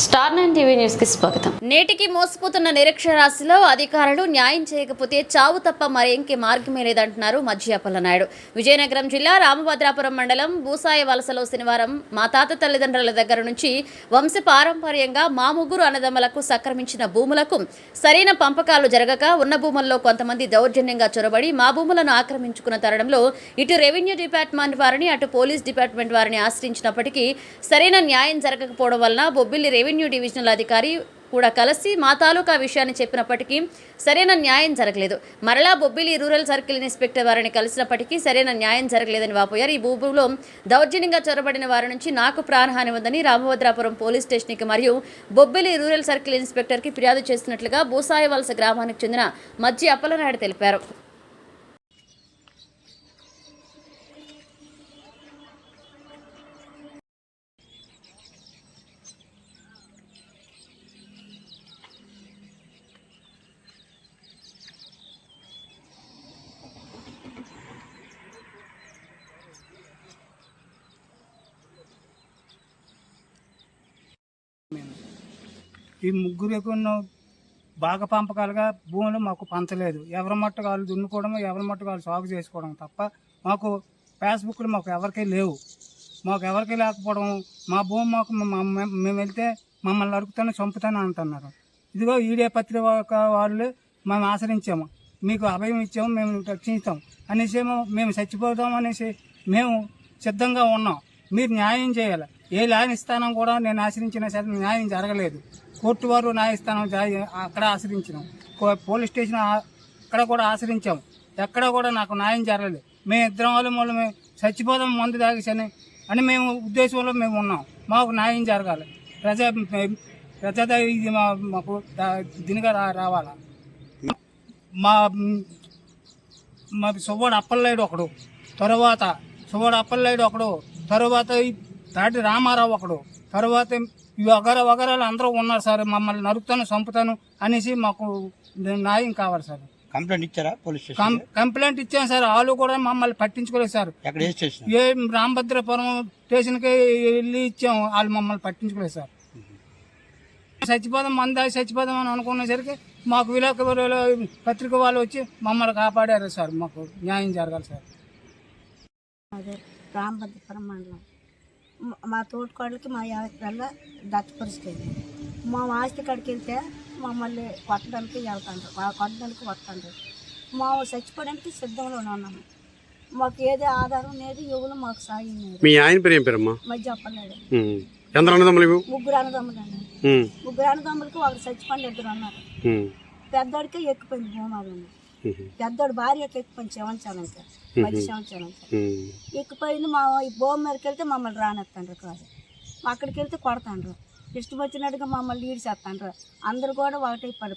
Star nine TV న్యూస్కి స్వాగతం. నేటికి మోసపోతున్న నిరక్షరాస్యలో అధికారులు న్యాయం చేయకపోతే చావు తప్ప మరేంకే మార్గమే లేదంటున్నారు మధ్యపల్ల నాయుడు. విజయనగరం జిల్లా రామభద్రాపురం మండలం భూసాయ వలసలో శనివారం మా తాత తల్లిదండ్రుల దగ్గర నుంచి వంశ పారంపర్యంగా మా ముగ్గురు అన్నదమ్మలకు సక్రమించిన భూములకు సరైన పంపకాలు జరగక ఉన్న భూముల్లో కొంతమంది దౌర్జన్యంగా చొరబడి మా భూములను ఆక్రమించుకున్న తరుణంలో ఇటు రెవెన్యూ డిపార్ట్మెంట్ వారిని అటు పోలీస్ డిపార్ట్మెంట్ వారిని ఆశ్రయించినప్పటికీ సరైన న్యాయం జరగకపోవడం వలన బొబ్బిలి రెవెన్యూ డివిజనల్ అధికారి కూడా కలిసి మా తాలూకా విషయాన్ని చెప్పినప్పటికీ సరైన న్యాయం జరగలేదు. మరలా బొబ్బిలి రూరల్ సర్కిల్ ఇన్స్పెక్టర్ వారిని కలిసినప్పటికీ సరైన న్యాయం జరగలేదని వాపోయారు. ఈ భూభూలో దౌర్జన్యంగా చొరబడిన వారి నుంచి నాకు ప్రాణహాని ఉందని రామభద్రాపురం పోలీస్ స్టేషన్కి మరియు బొబ్బిలి రూరల్ సర్కిల్ ఇన్స్పెక్టర్కి ఫిర్యాదు చేసినట్లుగా బూసాయవలస గ్రామానికి చెందిన మజ్జి అప్పలనాయుడు తెలిపారు. ఈ ముగ్గురు బాగా పంపకాలుగా భూములు మాకు పంచలేదు. ఎవరి మట్టు వాళ్ళు దున్నుకోవడము ఎవరి మట్టు వాళ్ళు సాగు చేసుకోవడం తప్ప మాకు ఫేస్బుక్లు మాకు ఎవరికీ లేవు. మాకు ఎవరికీ లేకపోవడం మా భూమి మాకు మేము వెళ్తే మమ్మల్ని అడుగుతాను చంపుతాను అంటున్నారు. ఇదిగో ఈడే పత్రిక వాళ్ళు మేము ఆశ్రయించాము. మీకు అభయం ఇచ్చాము మేము రక్షిస్తాం అనేసి ఏమో మేము చచ్చిపోతాం అనేసి మేము సిద్ధంగా ఉన్నాం. మీరు న్యాయం చేయాలి. ఏ న్యాయస్థానం కూడా నేను ఆశ్రయించినా సరే న్యాయం జరగలేదు. కోర్టు వారు న్యాయస్థానం అక్కడ ఆశ్రయించినాం. కో- పోలీస్ స్టేషన్ అక్కడ కూడా ఆశ్రయించాం. ఎక్కడ కూడా నాకు న్యాయం జరగలేదు. మేము ఇద్దరం వాళ్ళు మళ్ళీ మేము చచ్చిపోదాం మందు తాగేసని అని మేము ఉద్దేశంలో మేము ఉన్నాం. మాకు న్యాయం జరగాలి. ప్రజా ప్రజా ఇది మా మాకు దీనిగా రా రావాలా? మా మా సువ్వడు అప్పలనాయుడు ఒకడు. తర్వాత సువ్వడు అప్పలనాయుడు ఒకడు. తర్వాత దాటి రామారావు ఒకడు. తర్వాత వగర వగరాలు అందరూ ఉన్నారు సార్ మమ్మల్ని నరుకుతాను చంపుతాను అనేసి మాకు న్యాయం కావాలి సార్. కంప్లైంట్ ఇచ్చారా పోలీస్ స్టేషన్ కంప్లైంట్ ఇచ్చాం సార్ వాళ్ళు కూడా మమ్మల్ని పట్టించుకోలేదు సార్. ఏ రామభద్రపురం స్టేషన్కి వెళ్ళి ఇచ్చాం వాళ్ళు మమ్మల్ని పట్టించుకోలేదు సార్. చచ్చిపోదాం మంద చచ్చిపోదాం అని అనుకునేసరికి మాకు విలేకరులు పత్రిక వాళ్ళు వచ్చి మమ్మల్ని కాపాడారు సార్ మాకు న్యాయం జరగాలి సార్. రామభద్రపురం మండలం. మ- తోటికోడలకి మా యాభై వల్ల దత్త పరిస్థితి మా ఆస్తి కాడికి వెళ్తే మమ్మల్ని కొట్టడానికి వెళ్తాండ్రు వా- కొట్టడానికి వస్తాండ్రు మా చచ్చిపోవడానికి సిద్ధంలో ఉన్నాము మాకు ఏది ఆధారం లేదు ఎవరు మాకు సాయం లేదు మీ ఆయన పేరు ఏం పేరమ్మా మధ్య చెప్పలేడు. ఎంత అన్నదమ్ములు? ముగ్గురు అన్నదమ్ములు అండి. ముగ్గురు అన్నదమ్ములకి ఒకరు చచ్చిపోయిన ఇద్దరు అన్నారు ఉమ్. పెద్దోడికే ఎక్కిపోయింది భూమాలు. పెద్దోడు భార్యకి ఎక్కిపోయింది సంవత్సరానికి మధ్య సంవత్సరానికి ఉమ్. ఇకపోయింది మా ఈ భూమి మీదకి వెళ్తే మమ్మల్ని రానెత్తండ్రు కాదు. అక్కడికి వెళ్తే కొడతాండ్రు. ఇష్టం వచ్చినట్టుగా మమ్మల్ని లీడ్ చేస్తాండ్రు అందరు కూడా ఒకటే పడి